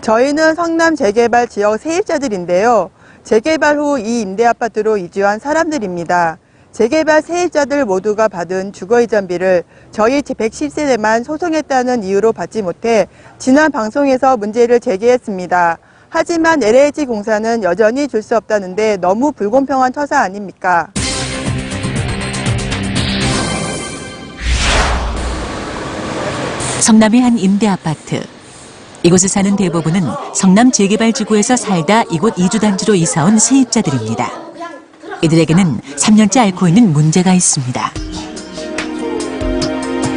저희는 성남 재개발 지역 세입자들인데요. 재개발 후 이 임대 아파트로 이주한 사람들입니다. 재개발 세입자들 모두가 받은 주거이전비를 저희 110세대만 소송했다는 이유로 받지 못해 지난 방송에서 문제를 제기했습니다. 하지만 LH 공사는 여전히 줄 수 없다는데 너무 불공평한 처사 아닙니까? 성남의 한 임대 아파트. 이곳에 사는 대부분은 성남 재개발 지구에서 살다 이곳 이주단지로 이사온 세입자들입니다. 이들에게는 3년째 앓고 있는 문제가 있습니다.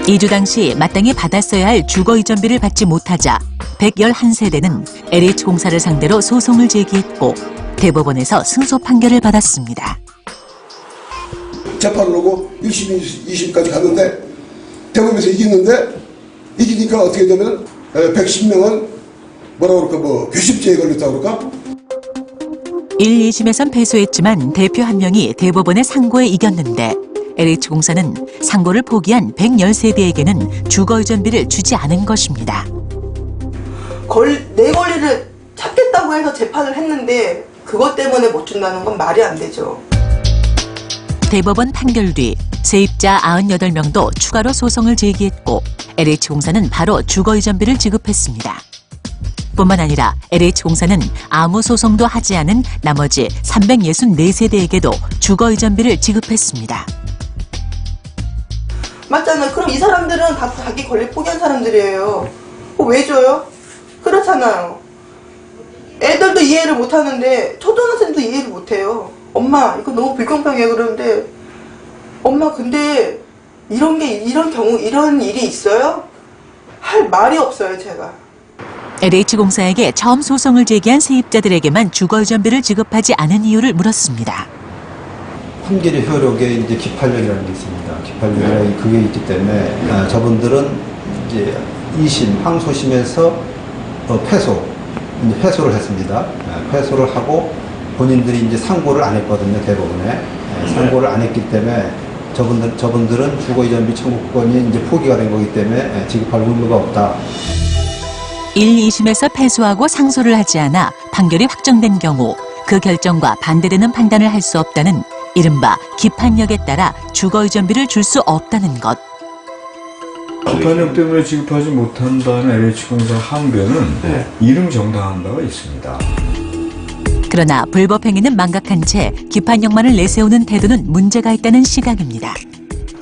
이주 당시 마땅히 받았어야 할 주거 이전비를 받지 못하자 111세대는 LH공사를 상대로 소송을 제기했고 대법원에서 승소 판결을 받았습니다. 재판을 하고 1심, 2심까지 갔는데 대법원에서 이겼는데 이기니까 어떻게 되면 110명은 뭐라 그럴까 뭐 교십죄에 걸렸다 그럴까 1, 2심에선 패소했지만 대표 한 명이 대법원의 상고에 이겼는데 LH공사는 상고를 포기한 110세대에게는 주거 이전비를 주지 않은 것입니다. 걸, 내 권리를 찾겠다고 해서 재판을 했는데 그것 때문에 못 준다는 건 말이 안 되죠. 대법원 판결 뒤 세입자 98명도 추가로 소송을 제기했고 LH공사는 바로 주거 이전비를 지급했습니다. 뿐만 아니라 LH공사는 아무 소송도 하지 않은 나머지 364세대에게도 주거 이전비를 지급했습니다. 맞잖아요. 그럼 이 사람들은 다 자기 권리 포기한 사람들이에요. 어, 왜 줘요? 그렇잖아요. 애들도 이해를 못 하는데 초등학생도 이해를 못 해요. 엄마, 이거 너무 불공평해 그러는데 엄마 근데 이런 게 이런 경우 이런 일이 있어요? 할 말이 없어요, 제가. LH공사에게 처음 소송을 제기한 세입자들에게만 주거 이전비를 지급하지 않은 이유를 물었습니다. 판결의 효력에 이제 기판력이라는 게 있습니다. 기판력이 그게 있기 때문에 아, 저분들은 이제 2심 항소심에서 어, 패소 이제 패소를 했습니다. 아, 패소를 하고 본인들이 이제 상고를 안 했거든요 대법원에 예, 상고를 안 했기 때문에 저분들 저분들은 주거 이전비 청구권이 이제 포기가 된 거기 때문에 예, 지급할 의무가 없다. 1, 2심에서 패소하고 상소를 하지 않아 판결이 확정된 경우 그 결정과 반대되는 판단을 할 수 없다는 이른바 기판력에 따라 주거 이전비를 줄 수 없다는 것. 기판력 때문에 지급하지 못한다는 LH공사 항변은 이름 정당한 바가 있습니다. 그러나 불법 행위는 망각한 채 기판력만을 내세우는 태도는 문제가 있다는 시각입니다.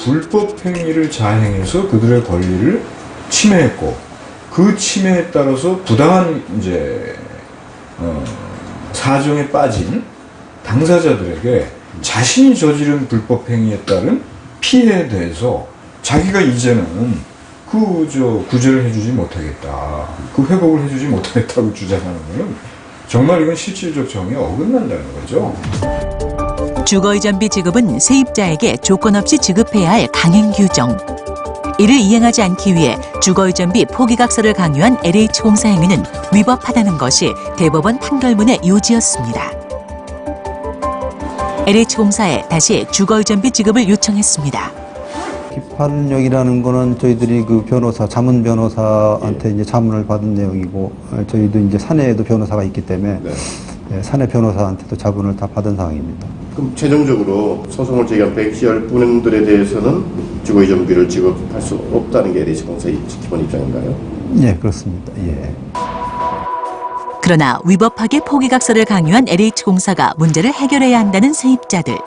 불법 행위를 자행해서 그들의 권리를 침해했고 그 침해에 따라서 부당한 이제 어, 사정에 빠진 당사자들에게 자신이 저지른 불법 행위에 따른 피해에 대해서 자기가 이제는 그 저 구제를 해주지 못하겠다, 그 회복을 해주지 못하겠다고 주장하는 것은 정말 이건 실질적 정의에 어긋난다는 거죠. 주거 이전비 지급은 세입자에게 조건 없이 지급해야 할 강행 규정. 이를 이행하지 않기 위해 주거 이전비 포기각서를 강요한 LH공사 행위는 위법하다는 것이 대법원 판결문의 요지였습니다. LH공사에 다시 주거 이전비 지급을 요청했습니다. 기판력이라는 거는 저희들이 그 변호사, 자문 변호사한테 이제 자문을 받은 내용이고, 어, 저희도 이제 사내에도 변호사가 있기 때문에, 예, 사내 변호사한테도 자문을 다 받은 상황입니다. 그럼 최종적으로 소송을 제기한 110분들에 대해서는 주거이전비를 지급할 수 없다는 게 LH공사의 기본 입장인가요? 예, 그렇습니다. 예. 그러나 위법하게 포기각서를 강요한 LH공사가 문제를 해결해야 한다는 세입자들.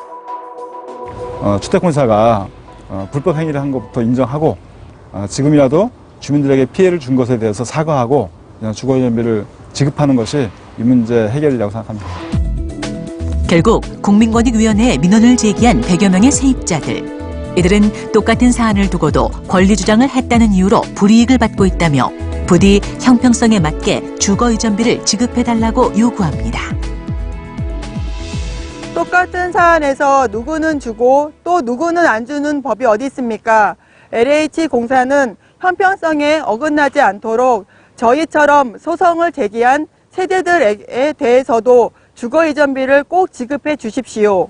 어, 주택공사가 어, 불법 행위를 한 것부터 인정하고 어, 지금이라도 주민들에게 피해를 준 것에 대해서 사과하고 그냥 주거이전비를 지급하는 것이 이 문제 해결이라고 생각합니다. 결국 국민권익위원회에 민원을 제기한 100여 명의 세입자들. 이들은 똑같은 사안을 두고도 권리 주장을 했다는 이유로 불이익을 받고 있다며 부디 형평성에 맞게 주거 이전비를 지급해달라고 요구합니다. 똑같은 사안에서 누구는 주고 또 누구는 안 주는 법이 어디 있습니까? LH 공사는 형평성에 어긋나지 않도록 저희처럼 소송을 제기한 세대들에 대해서도 주거 이전비를 꼭 지급해 주십시오.